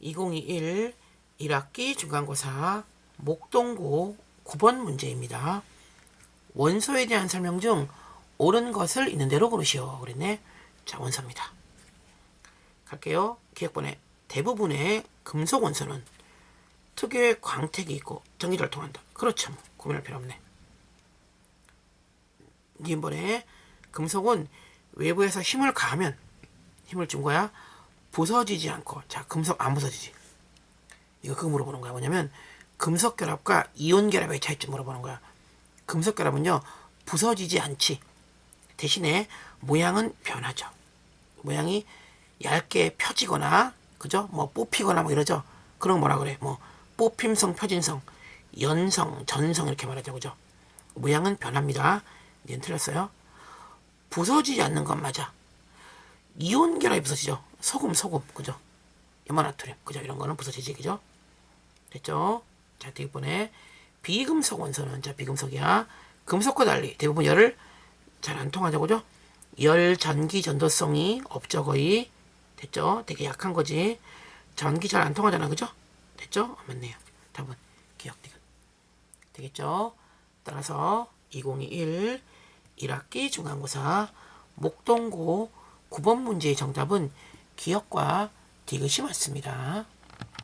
2021 1학기 중간고사 목동고 9번 문제입니다. 원소에 대한 설명 중 옳은 것을 있는 대로 고르시오. 그랬네. 자, 원소입니다. 갈게요. 기억번에 대부분의 금속 원소는 특유의 광택이 있고 전기를 통한다. 그렇죠. 뭐. 고민할 필요 없네. 이번에 금속은 외부에서 힘을 가하면 힘을 준 거야. 부서지지 않고. 자, 금속 안 부서지지. 이거 그거 물어보는 거야. 뭐냐면 금속 결합과 이온 결합의 차이점 물어보는 거야. 금속 결합은요. 부서지지 않지. 대신에 모양은 변하죠. 모양이 얇게 펴지거나 그죠? 뭐 뽑히거나 뭐 이러죠. 그런 거 뭐라 그래? 뭐 뽑힘성, 표진성, 연성, 전성 이렇게 말하죠. 그죠? 모양은 변합니다. 얘는 틀렸어요. 부서지지 않는 건 맞아. 이온 결합이 부서지죠. 소금, 소금, 그죠? 염화나트륨, 그죠? 이런 거는 부서지지, 그죠? 됐죠? 자, 대부분의 비금속 원소는, 자, 비금속이야. 금속과 달리 대부분 열을 잘 안 통하죠, 그죠? 열, 전기, 전도성이 없죠, 거의. 됐죠? 되게 약한 거지. 전기 잘 안 통하잖아, 그죠? 됐죠? 어, 맞네요. 답은 기억, 디귿. 되겠죠? 따라서 2021 1학기 중간고사 목동고 9번 문제의 정답은 기억과 디귿이 맞습니다.